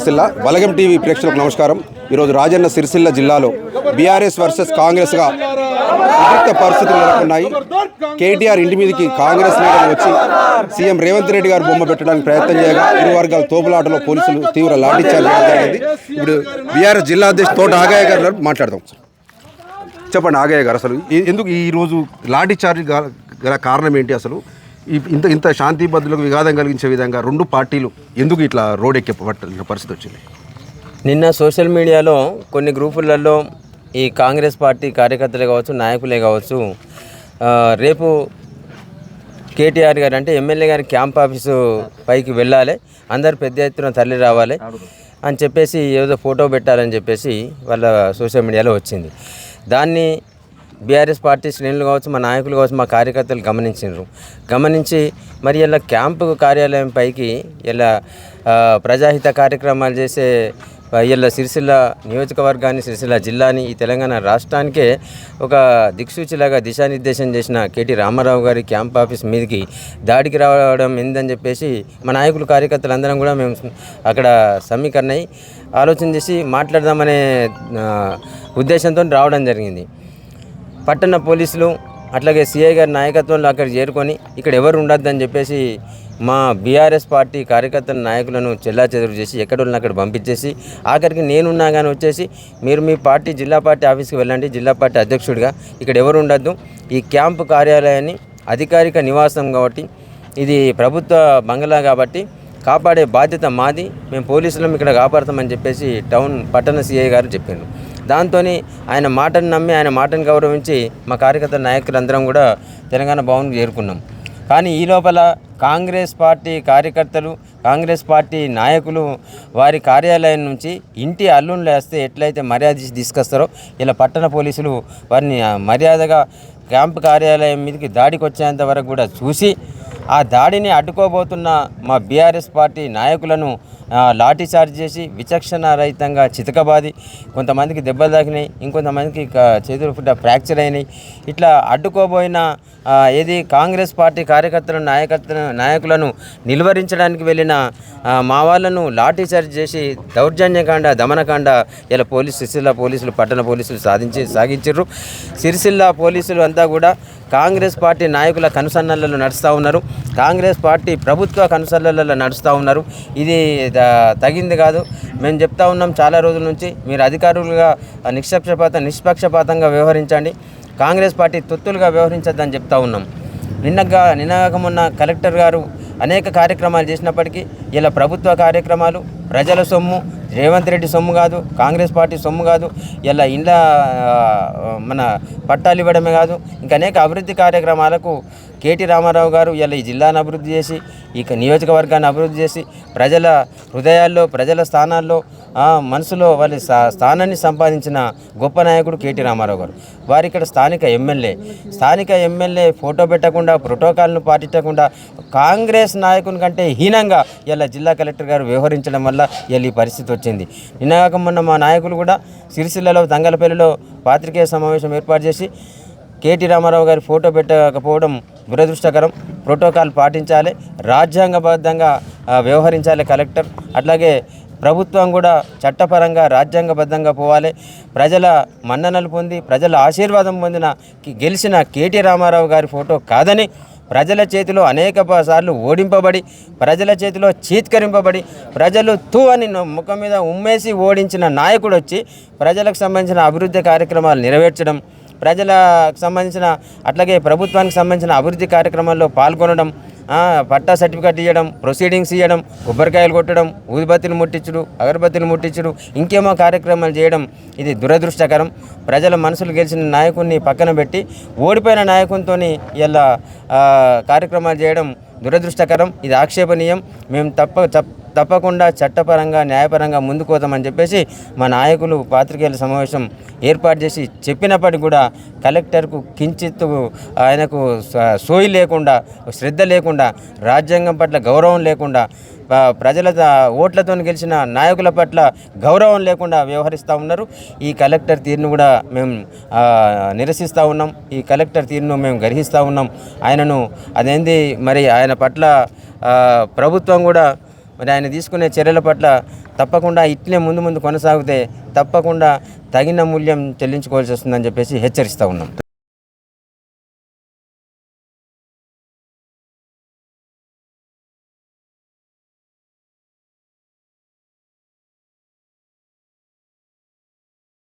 సిరిసిల్ల బలగం TV ప్రేక్షకులకు నమస్కారం. ఈరోజు రాజన్న సిరిసిల్ల జిల్లాలో బీఆర్ఎస్ వర్సెస్ కాంగ్రెస్గా విపరీత పరిస్థితులు నెలకొన్నాయి. కేటీఆర్ ఇంటి మీదకి కాంగ్రెస్ నేతలు వచ్చి సీఎం రేవంత్ రెడ్డి గారు బొమ్మ పెట్టడానికి ప్రయత్నం చేయగా ఇరు వర్గాల తోపులాటలో పోలీసులు తీవ్ర లాఠీచార్జ్ జరిగింది ఇప్పుడు బీఆర్ఎస్ జిల్లా అధ్యక్షుడు తోట ఆగయ్య గారు మాట్లాడదాం. చెప్పండి ఆగయ్య గారు అసలు. ఈ- ఎందుకు ఈరోజు రోజు లాఠీ చార్జ్ గల కారణం ఏంటి అసలు? ఇంత ఇంత శాంతి భద్రులకు విఘాతం కలిగించే విధంగా రెండు పార్టీలు ఎందుకు ఇట్లా రోడ్ ఎక్కే పరిస్థితి వచ్చింది? నిన్న సోషల్ మీడియాలో కొన్ని గ్రూపులలో ఈ కాంగ్రెస్ పార్టీ కార్యకర్తలే కావచ్చు నాయకులే కావచ్చు రేపు కేటీఆర్ గారు అంటే ఎమ్మెల్యే గారి క్యాంప్ ఆఫీసు పైకి వెళ్ళాలి అందరు పెద్ద ఎత్తున తరలి రావాలి అని చెప్పేసి ఏదో ఫోటో పెట్టాలని చెప్పేసి వాళ్ళ సోషల్ మీడియాలో వచ్చింది. దాన్ని బీఆర్ఎస్ పార్టీ శ్రేణులు కావచ్చు మా నాయకులు కావచ్చు మా కార్యకర్తలు గమనించారు గమనించి మరి ఇలా క్యాంపు కార్యాలయం పైకి ఇలా ప్రజాహిత కార్యక్రమాలు చేసే ఇలా సిరిసిల్ల నియోజకవర్గాన్ని సిరిసిల్ల జిల్లాని ఈ తెలంగాణ రాష్ట్రానికే ఒక దిక్సూచిలాగా దిశానిర్దేశం చేసిన కేటీ రామారావు గారి క్యాంప్ ఆఫీస్ మీదకి దాడికి రావడం ఏందని చెప్పేసి మా నాయకులు కార్యకర్తలు అందరం కూడా మేము అక్కడ సమీకరణ ఆలోచన చేసి మాట్లాడదామనే ఉద్దేశంతో రావడం జరిగింది. పట్టణ పోలీసులు అట్లాగే సిఐ గారి నాయకత్వంలో అక్కడ చేరుకొని ఇక్కడ ఎవరు ఉండొద్దని చెప్పేసి మా బీఆర్ఎస్ పార్టీ కార్యకర్తల నాయకులను చెల్లా చెదురు చేసి ఎక్కడున్న అక్కడ పంపించేసి ఆఖరికి నేనున్నా కానీ వచ్చేసి మీరు మీ పార్టీ జిల్లా పార్టీ ఆఫీస్కి వెళ్ళండి జిల్లా పార్టీ అధ్యక్షుడిగా ఇక్కడ ఎవరు ఉండొద్దు. ఈ క్యాంపు కార్యాలయాన్ని అధికారిక నివాసం కాబట్టి ఇది ప్రభుత్వ బంగ్లా కాబట్టి కాపాడే బాధ్యత మాది. మేము పోలీసులం ఇక్కడ కాపాడతామని చెప్పేసి టౌన్ పట్టణ సిఐ గారు చెప్పారు. దాంతో ఆయన మాటను నమ్మి ఆయన మాటను గౌరవించి మా కార్యకర్త నాయకులందరం కూడా తెలంగాణ భవన్కి చేరుకున్నాం. కానీ ఈ లోపల కాంగ్రెస్ పార్టీ కార్యకర్తలు కాంగ్రెస్ పార్టీ నాయకులు వారి కార్యాలయం నుంచి ఇంటి అల్లుని లేస్తే ఎట్లయితే మర్యాద తీసుకొస్తారో ఇలా పట్టణ పోలీసులు వారిని మర్యాదగా క్యాంపు కార్యాలయం మీదకి దాడికి వచ్చేంత వరకు కూడా చూసి ఆ దాడిని అడ్డుకోబోతున్న మా బీఆర్ఎస్ పార్టీ నాయకులను లాఠీ లాఠీచార్జ్ చేసి విచక్షణ రహితంగా చితకబాది. కొంతమందికి దెబ్బలు తాకినాయి ఇంకొంతమందికి చేతులు పుట్ట ఫ్రాక్చర్ అయినాయి. ఇట్లా అడ్డుకోబోయిన ఏది కాంగ్రెస్ పార్టీ కార్యకర్తల నాయకత్వ నాయకులను నిలువరించడానికి వెళ్ళిన మా వాళ్ళను లాఠీచార్జ్ చేసి దౌర్జన్యకాండ దమనకాండ ఇలా పోలీసు సిరిసిల్ల పోలీసులు పట్టణ పోలీసులు సాధించి సాగించారు సిరిసిల్ల పోలీసులు అంతా కూడా కాంగ్రెస్ పార్టీ నాయకుల కనుసన్నలలో నడుస్తూ ఉన్నారు. కాంగ్రెస్ పార్టీ ప్రభుత్వ కన్సల్లలో నడుస్తూ ఉన్నారు. ఇది తగింది కాదు. మేము చెప్తా ఉన్నాం చాలా రోజుల నుంచి. మీరు అధికారులుగా నిష్పక్షపాత నిష్పక్షపాతంగా వ్యవహరించండి. కాంగ్రెస్ పార్టీ తొత్తులుగా వ్యవహరించద్దని చెప్తా ఉన్నాం. నిన్నగా నిన్నగమున్న కలెక్టర్ గారు అనేక కార్యక్రమాలు చేసినప్పటికీ ఇలా ప్రభుత్వ కార్యక్రమాలు ప్రజల సొమ్ము రేవంత్ రెడ్డి సొమ్ము కాదు కాంగ్రెస్ పార్టీ సొమ్ము కాదు ఇలా ఇండ్ల మన పట్టాలు ఇవ్వడమే కాదు ఇంకా అనేక అభివృద్ధి కార్యక్రమాలకు కేటీ రామారావు గారు ఇలా ఈ జిల్లాను అభివృద్ధి చేసి ఈ నియోజకవర్గాన్ని అభివృద్ధి చేసి ప్రజల హృదయాల్లో ప్రజల స్థానాల్లో మనసులో వాళ్ళ స్థానాన్ని సంపాదించిన గొప్ప నాయకుడు కేటీ రామారావు గారు. వారు ఇక్కడ స్థానిక ఎమ్మెల్యే. స్థానిక ఎమ్మెల్యే ఫోటో పెట్టకుండా ప్రోటోకాల్ను పాటించకుండా కాంగ్రెస్ నాయకుని కంటే హీనంగా ఇలా జిల్లా కలెక్టర్ గారు వ్యవహరించడం వల్ల ఇలా ఈ పరిస్థితి వచ్చింది. నిన్నగాక మొన్న మా నాయకులు కూడా సిరిసిల్లలో తంగలపల్లిలో పాత్రికేయ సమావేశం ఏర్పాటు చేసి కేటీ రామారావు గారి ఫోటో పెట్టకపోవడం దురదృష్టకరం. ప్రోటోకాల్ పాటించాలి రాజ్యాంగబద్ధంగా వ్యవహరించాలి కలెక్టర్. అట్లాగే ప్రభుత్వం కూడా చట్టపరంగా రాజ్యాంగబద్ధంగా పోవాలి. ప్రజల మన్ననలు పొంది ప్రజల ఆశీర్వాదం పొందిన గెలిచిన కేటీ రామారావు గారి ఫోటో కాదని ప్రజల చేతిలో అనేక సార్లు ఓడింపబడి ప్రజల చేతిలో చీత్కరింపబడి ప్రజలు తూ అని ముఖం మీద ఉమ్మేసి ఓడించిన నాయకుడు వచ్చి ప్రజలకు సంబంధించిన అభివృద్ధి కార్యక్రమాలు నెరవేర్చడం ప్రజలకు సంబంధించిన అట్లాగే ప్రభుత్వానికి సంబంధించిన అభివృద్ధి కార్యక్రమాల్లో పాల్గొనడం పట్టా సర్టిఫికేట్ ఇవ్వడం ప్రొసీడింగ్స్ ఇవ్వడం కొబ్బరికాయలు కొట్టడం ఊదిబత్తిని ముట్టించడం అగరబత్తిని ముట్టించడం ఇంకేమో కార్యక్రమాలు చేయడం ఇది దురదృష్టకరం. ప్రజల మనసులు గెలిచిన నాయకుడిని పక్కన పెట్టి ఓడిపోయిన నాయకునితో ఇలా కార్యక్రమాలు చేయడం దురదృష్టకరం. ఇది ఆక్షేపణీయం. మేము తప్ప తప్ప- తప్పకుండా చట్టపరంగా న్యాయపరంగా ముందుకు పోతామని చెప్పేసి మా నాయకులు పాత్రికేయుల సమావేశం ఏర్పాటు చేసి చెప్పినప్పటికీ కూడా కలెక్టర్కు కించిత్తు ఆయనకు స- సోయి లేకుండా శ్రద్ధ లేకుండా రాజ్యాంగం పట్ల గౌరవం లేకుండా ప్రజల ఓట్లతో గెలిచిన నాయకుల పట్ల గౌరవం లేకుండా వ్యవహరిస్తూ ఉన్నారు. ఈ కలెక్టర్ తీరును కూడా మేము నిరసిస్తూ ఉన్నాం. ఈ కలెక్టర్ తీరును మేము గ్రహిస్తూ ఉన్నాం. ఆయనను అదేంది మరి ఆయన పట్ల ప్రభుత్వం కూడా మరి ఆయన తీసుకునే చర్యల పట్ల తప్పకుండా ఇట్లే ముందు ముందు కొనసాగితే తప్పకుండా తగిన మూల్యం చెల్లించుకోవాల్సి వస్తుందని చెప్పేసి హెచ్చరిస్తూ ఉన్నాం.